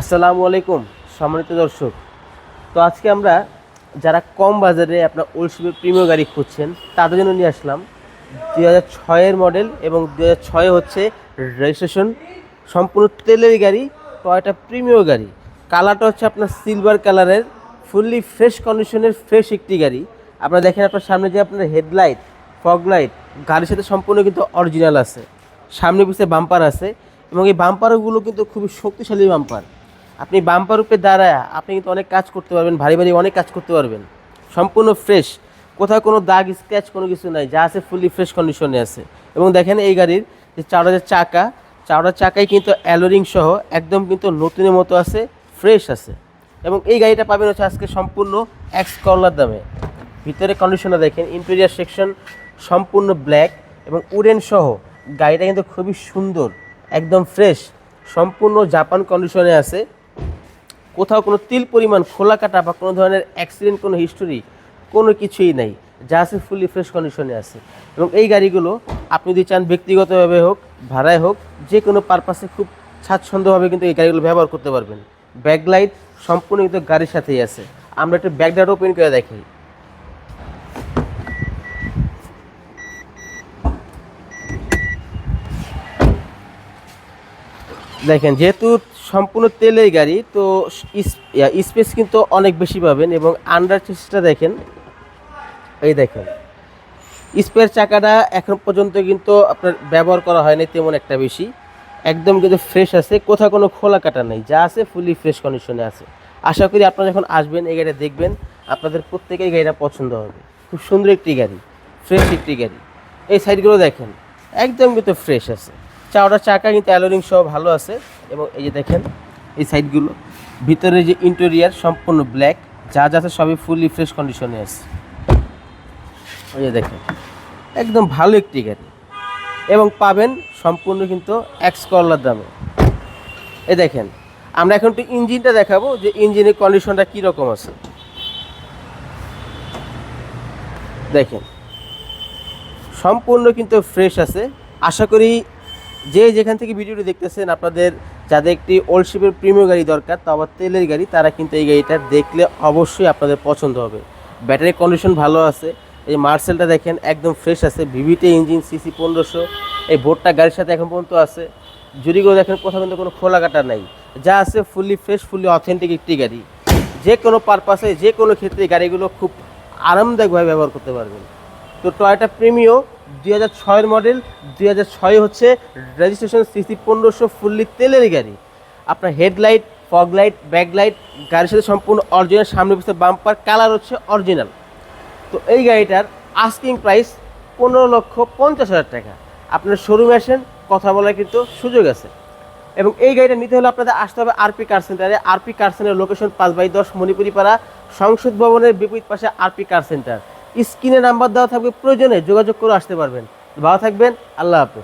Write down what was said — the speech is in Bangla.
আসসালামু আলাইকুম, সম্মানিত দর্শক। তো আজকে আমরা যারা কম বাজারে আপনার ওলশিপের প্রিমিয় গাড়ি খুঁজছেন, তাদের জন্য নিয়ে আসলাম দুই হাজার ছয়ের মডেল এবং দুই হাজার ছয়ে হচ্ছে রেজিস্ট্রেশন সম্পূর্ণ তেলের গাড়ি টয়টা প্রিমিয় গাড়ি। কালারটা হচ্ছে আপনার সিলভার কালারের ফুললি ফ্রেশ কন্ডিশনের ফ্রেশ একটি গাড়ি। আপনারা দেখেন আপনার সামনে যে আপনার হেডলাইট ফগ লাইট গাড়ির সাথে সম্পূর্ণ কিন্তু অরিজিনাল আছে। সামনে পিছিয়ে বাম্পার আছে এবং এই বাম্পারগুলো কিন্তু খুবই শক্তিশালী বাম্পার আপনি বাম্পার রূপে দাঁড়ায় আপনি কিন্তু অনেক কাজ করতে পারবেন, ভারী ভারী অনেক কাজ করতে পারবেন। সম্পূর্ণ ফ্রেশ কোথাও কোনো দাগ স্ক্র্যাচ কোনো কিছু নাই, যা আছে ফুললি ফ্রেশ কন্ডিশনে আছে। এবং দেখেন এই গাড়ির যে চারটা চাকা চারটা চাকাই কিন্তু অ্যালোরিং সহ একদম কিন্তু নতুনের মতো আছে ফ্রেশ আছে। এবং এই গাড়িটা পাবেন হচ্ছে আজকে সম্পূর্ণ এক্স করলার দামে। ভিতরে কন্ডিশনার দেখেন ইন্টেরিয়ার সেকশন সম্পূর্ণ ব্ল্যাক এবং উডেন সহ। গাড়িটা কিন্তু খুবই সুন্দর, একদম ফ্রেশ সম্পূর্ণ জাপান কন্ডিশনে আছে। কোথাও কোনো তিল পরিমাণ খোলা কাটা বা কোনো ধরনের অ্যাক্সিডেন্ট কোনো হিস্টোরি কোনো কিছুই নাই। যা আছে ফুলি ফ্রেশ কন্ডিশনে আছে। এবং এই গাড়িগুলো আপনি যদি চান ব্যক্তিগতভাবে হোক, ভাড়ায় হোক, যে কোনো পারপাসে খুব স্বাচ্ছন্দ্যভাবে কিন্তু এই গাড়িগুলো ব্যবহার করতে পারবেন। ব্যাকলাইট সম্পূর্ণ কিন্তু গাড়ির সাথেই আছে। আমরা একটু ব্যাকলাইট ওপেন করে দেখি দেখেন, যেহেতু সম্পূর্ণ তেলের গাড়ি, তো স্পেস কিন্তু অনেক বেশি পাবেন এবং আন্ডার চেসটা দেখেন, এই দেখেন। স্পেয়ার চাকাটা এখন পর্যন্ত কিন্তু আপনার ব্যবহার করা হয়নি তেমন একটা বেশি। একদম কিন্তু ফ্রেশ আছে, কোথাও কোনো খোলা কাটা নেই, যা আছে ফুলি ফ্রেশ কন্ডিশনে আছে। আশা করি আপনারা যখন আসবেন এই গাড়িটা দেখবেন, আপনাদের প্রত্যেকেই গাড়িটা পছন্দ হবে। খুব সুন্দর একটি গাড়ি ফ্রেশ একটি গাড়ি। এই সাইডগুলো দেখেন, একদম কিন্তু ফ্রেশ আছে। চাওড়া চাকা কিন্তু অ্যালোরিং সহ ভালো আছে। এবং এই যে দেখেন, এই সাইডগুলো। ভিতরে যে ইন্টেরিয়ার সম্পূর্ণ ব্ল্যাক যা যা আছে সবই ফুললি ফ্রেশ কন্ডিশনে আছে। ওই যে দেখেন, একদম ভালো একটি গাড়ি। এবং পাবেন সম্পূর্ণ কিন্তু এক্স করলার দামে। এই দেখেন, আমরা এখন একটু ইঞ্জিনটা দেখাবো যে ইঞ্জিনের কন্ডিশনটা কীরকম আছে। দেখেন, সম্পূর্ণ কিন্তু ফ্রেশ আছে। আশা করি যে যেখান থেকে ভিডিওটি দেখতেছেন, আপনাদের যাদের একটি ওল্ড শিপের প্রিমিয় গাড়ি দরকার, তা আবার তেলের গাড়ি, তারা কিন্তু এই গাড়িটা দেখলে অবশ্যই আপনাদের পছন্দ হবে। ব্যাটারি কন্ডিশন ভালো আছে, এই মার্সেলটা দেখেন একদম ফ্রেশ আছে ভিভিটি ইঞ্জিন সিসি পনেরোশো, এই বোর্ডটা গাড়ির সাথে এখন পর্যন্ত আছে। জুড়িগুলো দেখেন কোথাও কিন্তু কোনো খোলা কাটা নাই, যা আছে ফুললি ফ্রেশ ফুললি অথেন্টিক একটি গাড়ি। যে কোনো পারপাসে যে কোনো ক্ষেত্রে গাড়িগুলো খুব আরামদায়কভাবে ব্যবহার করতে পারবেন। তো টয়টা প্রিমিও দুই হাজার ছয়ের মডেল, দুই হাজার ছয় হচ্ছে রেজিস্ট্রেশন সিসি পনেরোশো ফুললি তেলের গাড়ি। আপনার headlight fog light back light গাড়ির সাথে সম্পূর্ণ অরিজিনাল সামনে পিছনে বাম্পার কালার হচ্ছে অরিজিনাল তো এই গাড়িটার আস্কিং প্রাইস পনেরো লক্ষ পঞ্চাশ হাজার টাকা। আপনার শোরুমে আসেন, কথা বলার কিন্তু সুযোগ আছে। এবং এই গাড়িটা নিতে হলে আপনাদের আসতে হবে আরপি কার সেন্টারে আরপি কার সেন্টারের লোকেশন পাঁচ বাই দশ মণিপুরি পাড়া সংসদ ভবনের বিপরীত পাশে আরপি কার সেন্টার স্ক্রিনে নাম্বার দেওয়া থাকবে প্রয়োজনে যোগাযোগ করে আসতে পারবেন। ভালো থাকবেন আল্লাহ হাফেজ।